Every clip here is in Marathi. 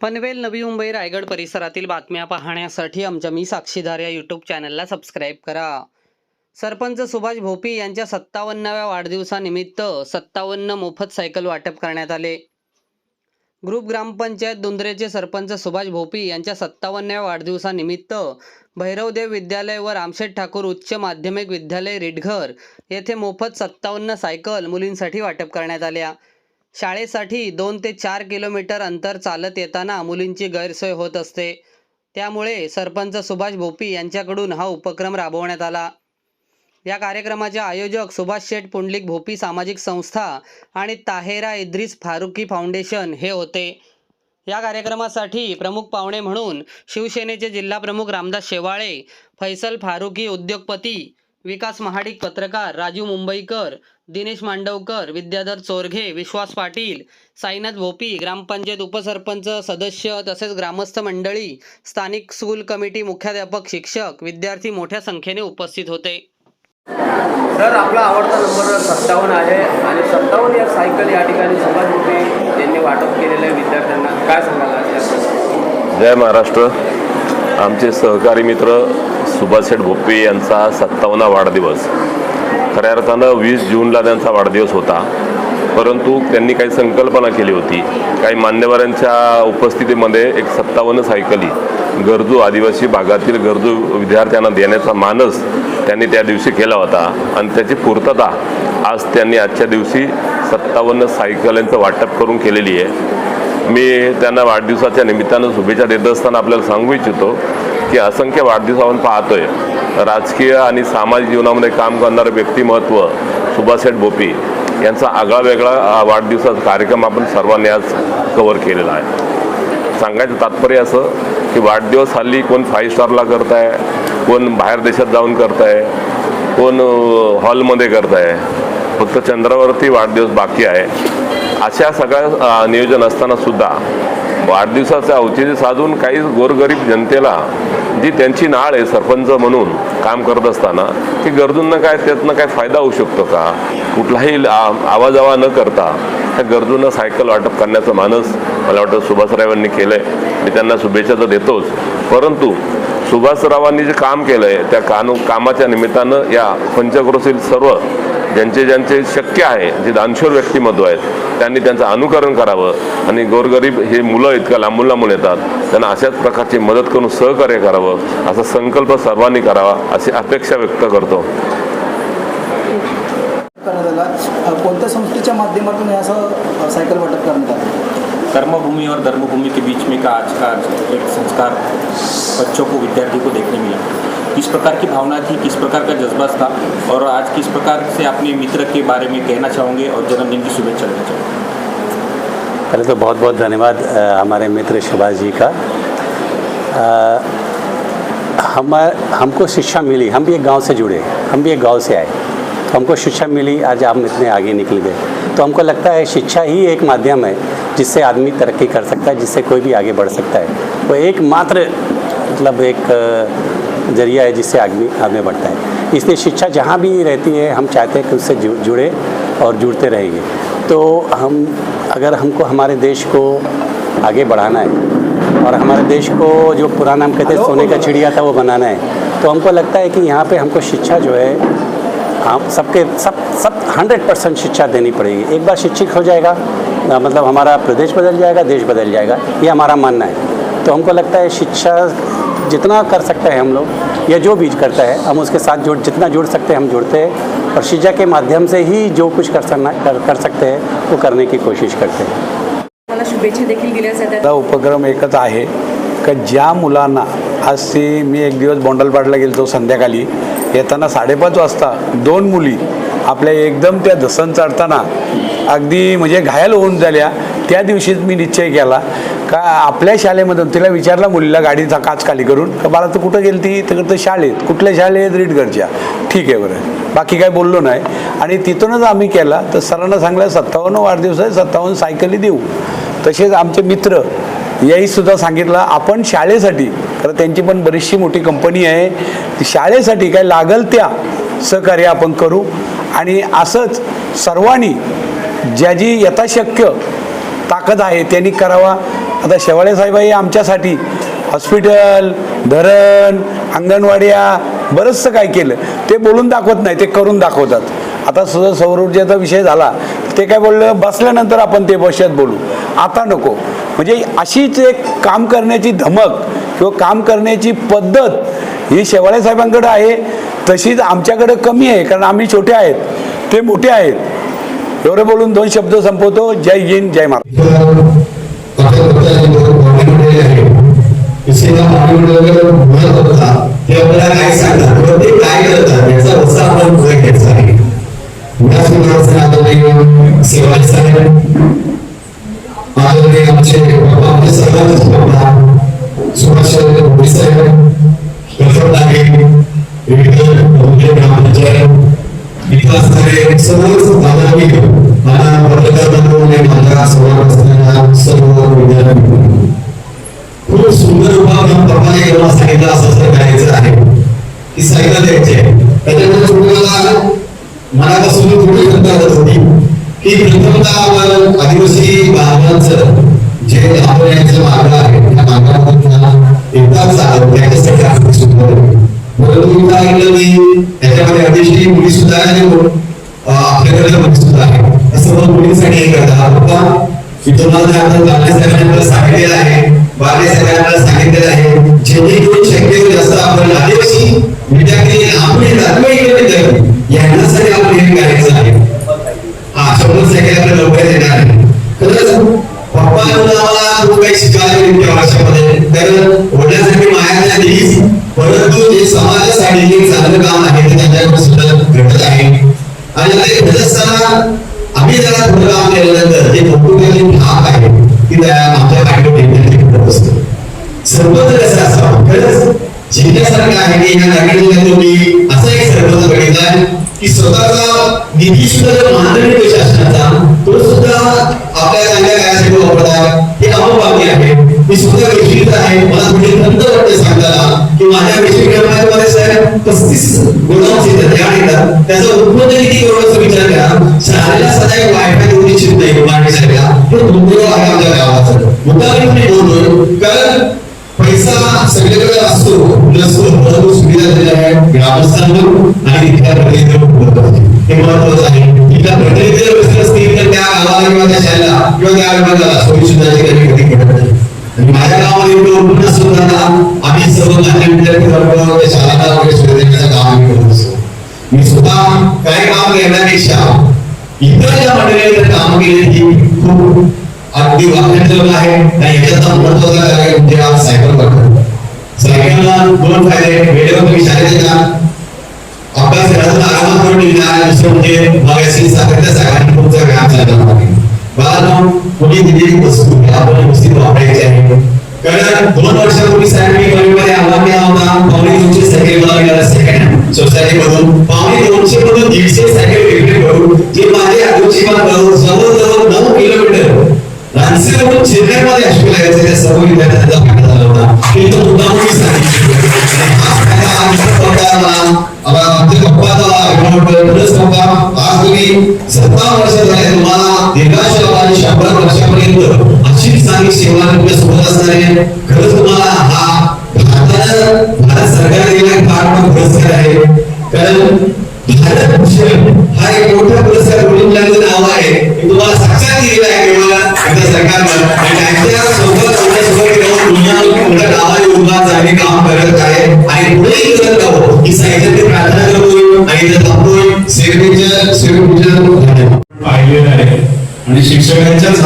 पनवेल नवी मुंबई रायगड परिसरातील बातम्या पाहण्यासाठी आमच्या मी साक्षीदार या यूट्यूब चॅनलला सबस्क्राईब करा. सरपंच सुभाष भोपी यांच्या सत्तावन्नाव्या वाढदिवसानिमित्त सत्तावन्न मोफत सायकल वाटप करण्यात आले. ग्रुप ग्रामपंचायत दुंद्रेचे सरपंच सुभाष भोपी यांच्या सत्तावन्नाव्या वाढदिवसानिमित्त भैरवदेव विद्यालय व रामशेठ ठाकूर उच्च माध्यमिक विद्यालय रिडघर येथे मोफत सत्तावन्न सायकल मुलींसाठी वाटप करण्यात आल्या. शाळेसाठी दोन ते चार किलोमीटर अंतर चालत येताना मुलींची गैरसोय होत असते. त्यामुळे सरपंच सुभाष भोपी यांच्याकडून हा उपक्रम राबवण्यात आला. या कार्यक्रमाचे आयोजक सुभाष शेठ पुंडलिक भोपी सामाजिक संस्था आणि ताहेरा इद्रिस फारुकी फाउंडेशन हे होते. या कार्यक्रमासाठी प्रमुख पाहुणे म्हणून शिवसेनेचे जिल्हाप्रमुख रामदास शेवाळे फैसल फारुकी उद्योगपती विकास महाडिक पत्रकार राजू मुंबईकर दिनेश मांडवकर विद्याधर चोरघे विश्वास पाटील साईनाथ भोपी ग्रामपंचायत उपसरपंच सदस्य तसेच ग्रामस्थ मंडळी स्थानिक स्कूल कमिटी मुख्याध्यापक शिक्षक विद्यार्थी मोठ्या संख्येने उपस्थित होते. सर आपला आवडता नंबर सत्तावन्न आहे आणि सत्तावन्न या सायकल या ठिकाणी सुभाष भोपे यांनी वाटप केलेल्या विद्यार्थ्यांना. काय सांगाल याबद्दल? जय महाराष्ट्र. आमचे सहकारी मित्र सुभाषेठ भोपे यांचा सत्तावन्ना वाढदिवस. खऱ्या अर्थानं वीस जूनला त्यांचा वाढदिवस होता. परंतु त्यांनी काही संकल्पना केली होती. काही मान्यवरांच्या उपस्थितीमध्ये एक सत्तावन्न सायकली गरजू आदिवासी भागातील गरजू विद्यार्थ्यांना देण्याचा मानस त्यांनी त्या दिवशी केला होता. आणि त्याची पूर्तता आज त्यांनी आजच्या दिवशी सत्तावन्न सायकलींचं वाटप करून केलेली आहे. मी त्यांना वाढदिवसाच्या निमित्तानं शुभेच्छा देत असताना आपल्याला सांगू इच्छितो की असंख्य वाढदिवस आपण पाहतोय. राजकीय आणि सामाजिक जीवनामध्ये काम करणारं व्यक्तिमत्व सुभाषेठ बोपी यांचा आगळा वेगळा वाढदिवसाचा कार्यक्रम आपण सर्वांनी आज कव्हर केलेला आहे. सांगायचं तात्पर्य असं की वाढदिवस हल्ली कोण फाईव्ह स्टारला करताय कोण बाहेर देशात जाऊन करताय कोण हॉलमध्ये हॉलमध्ये करताय. फक्त चंद्रावरती वाढदिवस बाकी आहे. अशा सगळ्या नियोजन असताना सुद्धा वाढदिवसाचं औचित्य साधून काही गोरगरीब जनतेला जी त्यांची नाळ आहे सरपंच म्हणून काम करत असताना की गरजूंना काय त्यातनं काय फायदा होऊ शकतो का? कुठलाही आवाजावा न करता त्या गरजूंना सायकल वाटप करण्याचं मानस मला वाटतं सुभाषरावांनी केलं आहे मी त्यांना शुभेच्छा तर देतोच. परंतु सुभाषरावांनी जे काम केलं आहे त्या कानू कामाच्या निमित्तानं या पंचक्रोशील सर्व ज्यांचे ज्यांचे शक्य आहे जे दानशूर व्यक्तिमत्व आहेत त्यांनी त्यांचं अनुकरण करावं. आणि गोरगरीब हे मुलं इतक्या लांबून लांबून येतात त्यांना अशाच प्रकारची मदत करून सहकार्य करावं असा संकल्प सर्वांनी करावा अशी अपेक्षा व्यक्त करतो. कोणत्या संस्थेच्या माध्यमातून असं सायकल वाटप करण्यात आलं? कर्मभूमि और धर्मभूमि के बीच में का आज का एक संस्कार बच्चों को विद्यार्थी को देखने मिला? किस प्रकार की भावना थी, किस प्रकार का जज्बा था और आज किस प्रकार से अपने मित्र के बारे में कहना चाहोगे और जन्मदिन की शुभेच्छा देना चाहोगे? पहले तो बहुत बहुत धन्यवाद हमारे मित्र सुभाष जी का। हम हमको शिक्षा मिली, हम भी एक गाँव से जुड़े, हम भी एक गाँव से आए। तो हमको शिक्षा मिली, आज हम इतने आगे निकल गए। तो हमको लगता है शिक्षा ही एक माध्यम है जिससे आदमी तरक्की कर सकता है, जिससे कोई भी आगे बढ़ सकता है। वो एकमात्र मतलब एक ज़रिया है जिससे आदमी आगे बढ़ता है। इसलिए शिक्षा जहाँ भी रहती है हम चाहते हैं कि उससे जुड़े और जुड़ते रहेंगे। तो हम अगर हमको हमारे देश को आगे बढ़ाना है और हमारे देश को जो पुराना हम कहते हैं सोने का चिड़िया था वो बनाना है तो हमको लगता है कि यहाँ पे हमको शिक्षा जो है हम सबके सब सब हंड्रेड परसेंट शिक्षा देनी पड़ेगी। एक बार शिक्षित हो जाएगा मतलब हमारा प्रदेश बदल जाएगा देश बदल जाएगा ये हमारा मानना है। तो हमको लगता है शिक्षा जितना कर सकते हैं हम लोग या जो भी करता है हम उसके साथ जुड़ जितना जुड़ सकते हैं हम जुड़ते हैं और शिक्षा के माध्यम से ही जो कुछ कर सकना कर, कर सकते हैं वो करने की कोशिश करते हैं। मला शुभेच्छा देखील दिल्या जातात. आता उपक्रम एकच आहे का ज्या मुलांना आज ती मी एक दिवस बोंडलपाडला गेलो संध्याकाळी येताना साडेपाच वाजता दोन मुली आपल्या एकदम त्या धसन चढताना अगदी म्हणजे घायल होऊन झाल्या त्या दिवशीच मी निश्चय केला का आपल्या शाळेमधून तिला विचारला मुलीला गाडीचा काच खाली करून. का बाळा तू कुठं गेली ती तर शाळेत. कुठल्या शाळेत? रीडगडच्या ठीक आहे बरं. बाकी काय बोललो नाही. आणि तिथूनच आम्ही केला. तर सरांना सांगलं सत्तावन्न वाढदिवस आहे सत्तावन्न सायकली देऊ. तसेच आमचे मित्र याही सुद्धा सांगितलं आपण शाळेसाठी कारण त्यांची पण बरीचशी मोठी कंपनी आहे ती शाळेसाठी काय लागल त्या सहकार्य आपण करू. आणि असंच सर्वांनी ज्या जी यथाशक्य ताकद आहे त्यांनी करावा. आता शेवाळे साहेब हे आमच्यासाठी हॉस्पिटल धरण अंगणवाड्या बरंचसं काय केलं. ते बोलून दाखवत नाही ते करून दाखवतात. आता सुद्धा सौर ऊर्जेचा विषय झाला ते काय बोललं बसल्यानंतर आपण ते भविष्यात बोलू. आता नको. म्हणजे अशीच एक काम करण्याची धमक किंवा काम करण्याची पद्धत ही शेवाळे साहेबांकडे आहे तशीच आमच्याकडं कमी आहे कारण आम्ही छोटे आहेत ते मोठे आहेत. एवढं बोलून दोन शब्द संपवतो. जय हिंद जय महाराज सर्वच मला पत्रकार समोर सर्व विद्यार्थी खूप सुंदर उपाय पप्पाने केव्हा सांगितलं असं करायचं आहे. की सायकल द्यायची आहे. त्याच्यानंतर तुम्हाला मनापासून थोडी चिंता करत होती की प्रथमतः आपण आदिवासी भागांचं जे आपण यांचं मार्ग आहे त्या मार्गामधून एकदाच त्याच्यासाठी आपण सुंदर परंतु काय मी? त्याच्यामध्ये अतिशय मुली सुद्धा आपल्याकडे मुली सुद्धा आहे असं मग मुलींसाठी हे करतात आता बाले साहेबांना सांगितलेलं आहे बाले साहेबांना सांगितलेलं आहे जेणेकरून शक्य होईल आपण आदिवासी विद्यार्थी आपण विद्यार्थी यांच्यासाठी आपण हे करायचं आहे. हा शंभर सेकंड आपल्याला लवकर येणार आहे. खरंच पप्पा आम्हाला खूप काही शिकायला मिळते वर्षामध्ये. तर वडिलांसाठी माया दिलीच परंतु जे समाजासाठी जे चांगलं काम आहे ते त्यांच्याकडे सुद्धा घडत आहे. आणि ते घडत असताना आम्ही त्याला थोडं काम केल्यानंतर जे कौटुंबिक भाग आहे ती त्या आमच्या पाठीवर घडत असतो. सर्वत्र कसं असावं? खरंच जिल्ह्यासारखं आहे की या नवीन जिल्ह्यात तुम्ही असा एक सर्वत्र बघितलाय की स्वतःचा निधी सुद्धा जो मानधन शासनाचा तो सुद्धा आपल्या चांगल्या कार्यासाठी वापरतात हे अमोल बातमी आहे. मी सुद्धा विश्वित आहे. मला थोडी नंतर वाटते सांगताना माझ्या माझ्या क्रमांकामध्ये साहेब पस्तीस गोडाऊन येतात त्या येतात त्याचा उत्पन्न किती करोडाचा विचार करा. शाळेला सदैव वायफाय देऊ इच्छित नाही मांडणीसारख्या हे दुर्दैव आहे आमच्या गावाचा मुद्दा मी बोलतोय कारण पैसा सगळीकडे असतो. नसतो परंतु सुविधा दिल्या आहेत. ग्रामस्थांना आणि तिथल्या प्रतिनिधीकडून हे महत्वाचं आहे. तिथल्या प्रतिनिधी जर असतील तर त्या गावाला किंवा त्या शाळेला किंवा त्या विभागाला सोयी सुद्धा कधी कधी घडत नाही माझ्या गावामध्ये एवढं उत्पन्न आम्ही सर्व मान्य विद्यार्थी वर्ग त्या वगैरे सुविधा काम आम्ही करत असतो. मी सुद्धा काय काम करण्यापेक्षा इतर ज्या मंडळी काम केले ती खूप अगदी वाखाणलेलं आहे. आणि याच्याचा महत्त्वाचा कार्य म्हणजे आज सायकल वाटप सायकलला दोन फायदे वेळेवर तुम्ही शाळेत येतात अभ्यास घरातून आरामात करून निघणार दुसरं म्हणजे मागाशी साखरेच्या साखर तुमचा व्यायाम झाला बाळांनो कोणी दिलेली वस्तू. आपण व्यवस्थित वापरायची आहे. कारण दोन वर्षापूर्वी साहेब मी कमीमध्ये आवामी होता पावणे दोनशे सायकल मला मिळाला सेकंड सोसायटी मधून पावणे दोनशे मधून दीडशे सायकल विक्री करून जे माझे आजोजीवन जवळजवळ नऊ किलोमीटर. रानसीवरून चेन्नईमध्ये हॉस्पिटल आहे त्या सर्व विद्यार्थ्यांचा फायदा झाला होता. हे तो मुद्दा मी सांगितलं.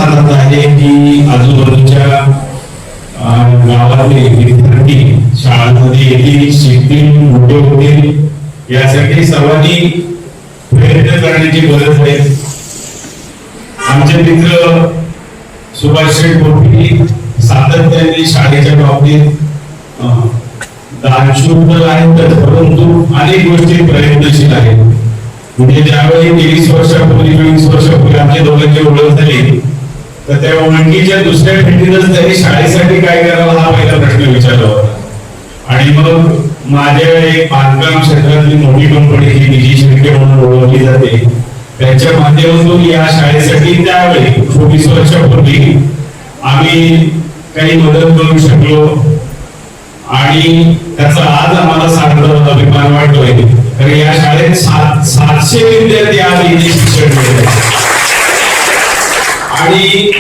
शिक्षकांच्याच आहे की आजूबाजूच्या गावातले विद्यार्थी शाळांमध्ये येतील शिकतील मोठे होतील. यासाठी सर्वांनी प्रयत्न करण्याची गरज आहे. आमचे मित्र सुभाष शेठ भोपी सातत्याने शाळेच्या बाबतीत दानशूर तर आहेतच परंतु अनेक गोष्टी प्रयत्नशील आहेत. म्हणजे ज्यावेळी तेवीस वर्षापूर्वी चोवीस वर्षापूर्वी आमच्या दोघांची ओळख झाली तर त्या ओळखीच्या दुसऱ्या भेटीतच त्यांनी शाळेसाठी काय करावं हा पहिला प्रश्न विचारला होता. आणि मग माझ्या एक बांधकाम क्षेत्रातली मोठी कंपनी ही विजय शेटके म्हणून ओळखली जाते. त्यांच्या माध्यमातून या शाळेसाठी त्यावेळी चोवीस वर्षापूर्वी आम्ही काही मदत करू शकलो. आणि त्याचा आज आम्हाला सार्थ अभिमान वाटतोय. कारण या शाळेत सात सातशे विद्यार्थी आज शिक्षण घेत आहेत. आणि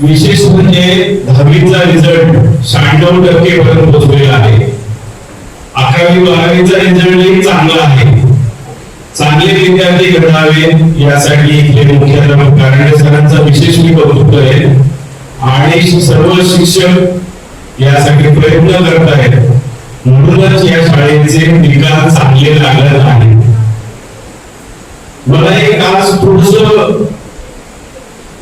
विशेष म्हणजे दहावीचा रिझल्ट शहाण्णव टक्के पर्यंत पोहोचलेला आहे. अकरावी बारावीचा रिझल्टही चांगला आहे. चांगले विद्यार्थी घडावे यासाठी इथले मुख्याध्यापक कारंडे सरांचा विशेष मी कौतुक करेन. आणि सर्व शिक्षक यासाठी प्रयत्न करत आहेत. म्हणूनच या शाळेचे निकाल चांगले लागत आहेत. मला एक आज थोडस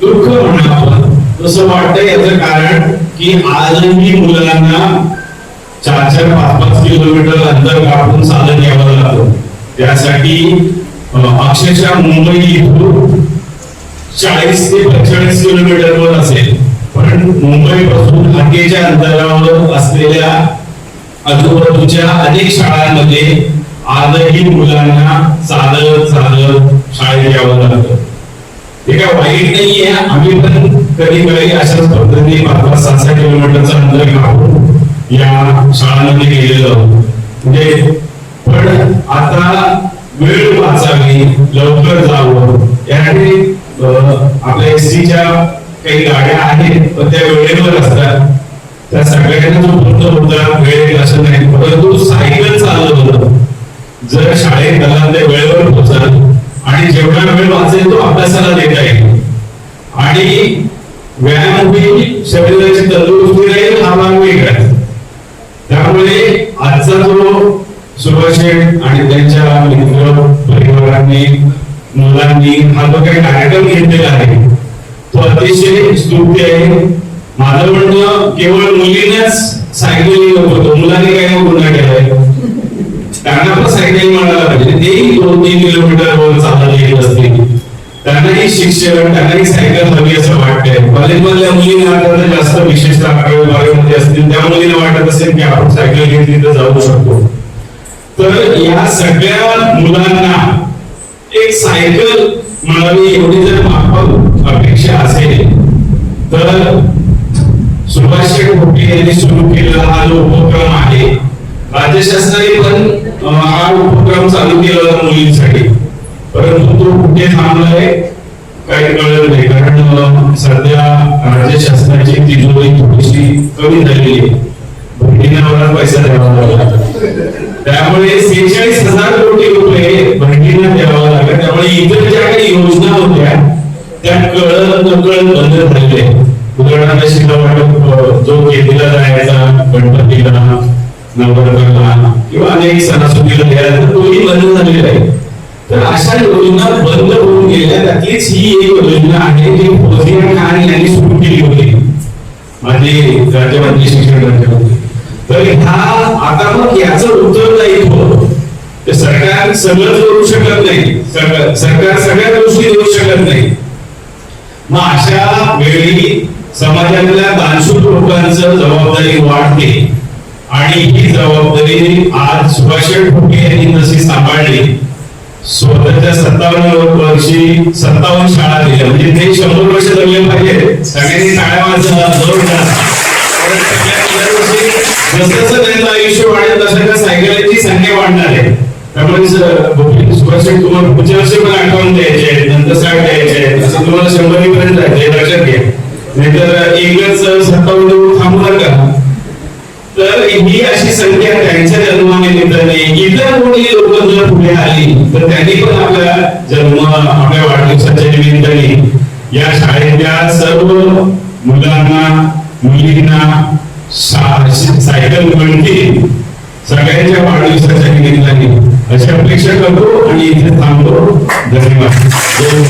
दुःख म्हणावं. तसं वाटतं याचं कारण की आजही मुलांना चार चार पाच पाच किलोमीटर अंतर कापून चालत यावं लागतं. त्यासाठी अक्षरशः मुंबई इथून चाळीस ते पंचेचाळीस किलोमीटरवर असेल. पण मुंबई पासून हाकेच्या अंतरावर असलेल्या आजूबाजूच्या अनेक शाळांमध्ये आजही मुलांना चालत चालत शाळेत यावं लागतं. एका काय वाईट नाहीये आम्ही पण कधी कधी अशाच पद्धतीने पाच पाच सात सहा किलोमीटरचा अंतर काढून या शाळांमध्ये गेलेलो आहोत. म्हणजे पण आता वेळ वाचावी लवकर जावं. यासाठी आपल्या एस च्या काही गाड्या आहेत पण त्या वेळेवर असतात. त्या सगळ्यांना जो बंद होता वेळ असं नाही. परंतु सायकल होतं जर शाळेत गेला ते वेळेवर पोहोचल आणि जेवढा वेळ वाचेल तो अभ्यासाला देता येईल आणि व्यायाम होईल शरीराची तंदुरुस्ती राहील हा भाग वेगळा त्यामुळे आजचा जो सुभाष आणि त्यांच्या मित्र परिवारांनी मुलांनी हा जो काही कार्यक्रम घेतलेला आहे तो अतिशय स्तुत्य आहे. माझं म्हणणं केवळ मुलींनाच सायकलिंग होतो. मुलांनी काही गुन्हा केलाय. त्यांना पण सायकल म्हणायला पाहिजे. म्हणजे तेही दोन तीन किलोमीटर वर चालत येत असतील. त्यांनाही शिक्षण त्यांनाही सायकल हवी असं वाटतंय. कॉलेजमधल्या मुलींना आता जास्त विशेषतः अकरावी बारावीमध्ये असतील. त्या मुलींना वाटत असेल की आपण सायकल घेतली तर जाऊ शकतो. तर या सगळ्या मुलांना एक सायकल मिळावी एवढी जर माफक अपेक्षा असेल तर सुभाष शेठ यांनी सुरू केलेला हा जो उपक्रम आहे राज्य शासनाने पण हा उपक्रम चालू केला होता मुलींसाठी. परंतु तो कुठे थांबलाय काही कळलं नाही. कारण सध्या राज्य शासनाची तिजोरी थोडीशी कमी झालेली आहे. बहिणींना पैसा द्यावा लागला. त्यामुळे सेहेचाळीस हजार कोटी रुपये बहिणींना द्यावा लागला. त्यामुळे इतर ज्या काही योजना होत्या त्या कळत नकळत बंद झालेल्या आहेत. उदाहरणार्थ शिला वाटप जो केलेला जायचा गणपतीला नवरात्राला किंवा अनेक सणासुदीला द्यायला तोही बंद झालेला आहे. तर अशा योजना बंद होऊन गेल्या त्यातलीच ही एक योजना आहे जी फौजिया खान यांनी सुरू केली होती. माझे राज्यमंत्री शिक्षण राज्यमंत्री. तर हा आता मग याचं उत्तरदायित्व ते सरकार सगळं करू शकत नाही. सरकार सगळ्या गोष्टी देऊ शकत नाही. मग अशा वेळी समाजातल्या दानशूर लोकांचं जबाबदारी वाढते. आणि ही जबाबदारी आज सुभाष ठोके यांनी जशी सांभाळली स्वतःच्या सत्तावन्न वर्षी सत्तावन्न शाळा दिल्या. म्हणजे ते शंभर वर्ष जगले पाहिजे. सगळ्यांनी टाळ्या वाजवा जसं त्यांचं आयुष्य वाढेल तसं त्या सायकलची संख्या वाढणार आहे. त्यामुळे सुभाष तुम्हाला पुढच्या वर्षी पण आठवण द्यायचे आहेत, नंतर साठ द्यायचे आहेत. असं तुम्हाला शंभरी पर्यंत लक्षात घ्या. नाहीतर एकच सत्तावन्न थांबणार थांबू नका तर ही अशी संख्या त्यांच्या जन्मानिमित्ताने इतर कोणी लोक जर पुढे आली तर त्यांनी पण आपल्या जन्म आपल्या वाढदिवसाच्या निमित्ताने या शाळेतल्या सर्व मुलांना मुलींना सायकल मिळतील सगळ्यांच्या वाढदिवसाच्या निमित्ताने. अशी अपेक्षा करतो आणि इथे थांबतो. धन्यवाद.